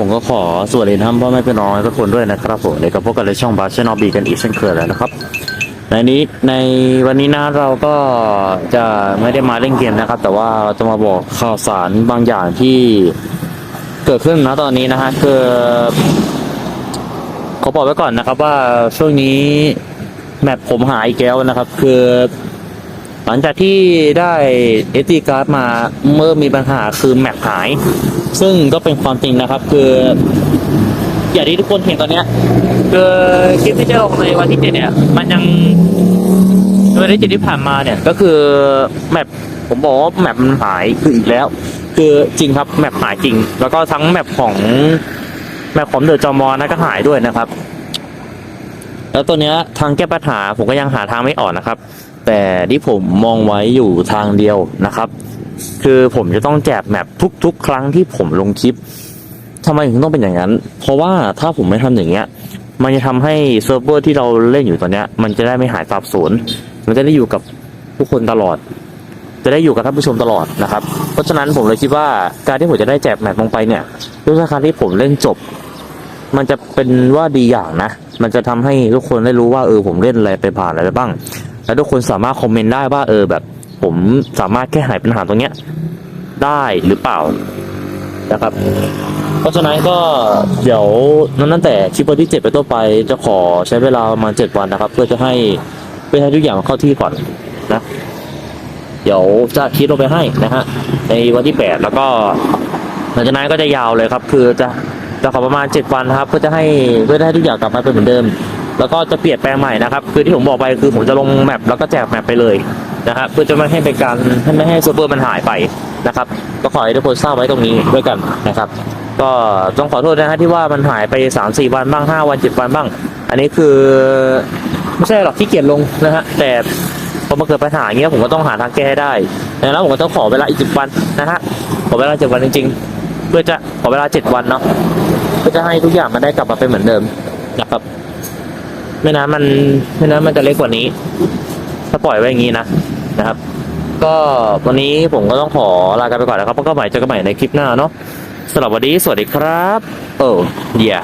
ผมก็ขอสวัสดีท่านพ่อแม่พี่น้องทุกคนด้วยนะครับผมเดี๋ยวกับพวกกันในช่องบาร์ชนอบีกันอีกเช่นเคยแล้วนะครับ ในนี้ในวันนี้นะเราก็จะไม่ได้มาเล่นเกมนะครับ แต่ว่าเราจะมาบอกข่าวสารบางอย่างที่เกิดขึ้นนะตอนนี้นะฮะคือขอบอกไว้ก่อนนะครับว่าช่วงนี้แมปผมหายอีกแล้วนะครับ คือ หลังจากที่ได้เอทีการ์ดมาเมื่อมีปัญหาคือแมปหาย ซึ่งก็เป็นความจริงนะครับคืออย่างที่ทุกคนเห็นตอนเนี้ยคือคลิปที่จะลงในวันที่เจ็ดเนี่ยมันยังวันที่เจ็ดที่ผ่านมาเนี่ยก็คือแมปผมบอกว่าแมปมันหายคืออีกแล้ว คือจริงครับแมปหายจริง แล้วก็ทั้งแมปของแมปของเดอะจอมอนะก็หายด้วยนะครับ แล้วตัวเนี้ยทางแก้ปัญหาผมก็ยังหาทางไม่ออกนะครับ แต่ที่ผมมองไว้อยู่ทางเดียวนะครับ คือผมจะต้องแจกแมปทุก ๆ ครั้งที่ผมลงคลิปทำไมถึงต้องเป็นอย่างนั้น เพราะว่าถ้าผมไม่ทำอย่างเงี้ย มันจะทำให้เซิร์ฟเวอร์ที่เราเล่นอยู่ตอนเนี้ย มันจะได้ไม่หายสับสนมันจะได้อยู่กับทุกคนตลอด จะได้อยู่กับท่านผู้ชมตลอดนะครับ เพราะฉะนั้นผมเลยคิดว่าการที่ผมจะได้แจกแมปลงไปเนี่ยด้วยการที่ผมเล่นจบ มันจะเป็นว่าดีอย่างนะ มันจะทำให้ทุกคนได้รู้ว่าเออผมเล่นอะไรไปผ่านอะไรไปบ้าง แล้วทุกคนสามารถคอมเมนต์ได้ว่าเออแบบ ผมสามารถแก้ไขปัญหาตรงเนี้ย ได้หรือเปล่านะครับ เพราะฉะนั้นก็เดี๋ยวนั้นตั้งแต่คลิปวันที่เจ็ดไปต้นไปจะขอใช้เวลาประมาณเจ็ดวันนะครับ เพื่อจะให้เพื่อให้ทุกอย่างเข้าที่ก่อนนะเดี๋ยวจะคิดลงไปให้นะฮะในวันที่แปดแล้วก็หลังจากนั้นก็จะยาวเลยครับ คือจะจะขอประมาณเจ็ดวันนะครับ เพื่อจะให้เพื่อให้ทุกอย่างกลับมาเป็นเหมือนเดิม แล้วก็จะเปลี่ยนแปลงใหม่นะครับ คือที่ผมบอกไปคือผมจะลงแมปแล้วก็แจกแมปไปเลยนะครับเพื่อจะไม่ให้เป็นการไม่ให้เซิร์ฟเวอร์มันหายไปนะครับ ก็ขอให้ทุกคนทราบไว้ตรงนี้ด้วยกันนะครับ ก็ต้องขอโทษนะฮะที่ว่ามันหายไปสามสี่วันบ้างห้าวันเจ็ดวันบ้าง อันนี้คือไม่ใช่หรอกที่เกียจลงนะฮะแต่พอมาเกิดปัญหาเงี้ยผมก็ต้องหาทางแก้ให้ได้แล้วผมก็ต้องขอเวลาอีกสิบวันนะฮะขอเวลาเจ็ดวันจริงๆ เพื่อจะขอเวลาเจ็ดวันเนาะเพื่อจะให้ทุกอย่างมันได้กลับมาเป็นเหมือนเดิมนะครับ ไม่นั้นมันไม่นั้นมันจะเล็กกว่านี้ ถ้าปล่อยไว้อย่างนี้นะนะครับ ก็วันนี้ผมก็ต้องขอลากันไปก่อนนะครับแล้วก็ใหม่เจอกันใหม่ในคลิปหน้าเนาะสำหรับวันนี้สวัสดีครับ โอ้เดีย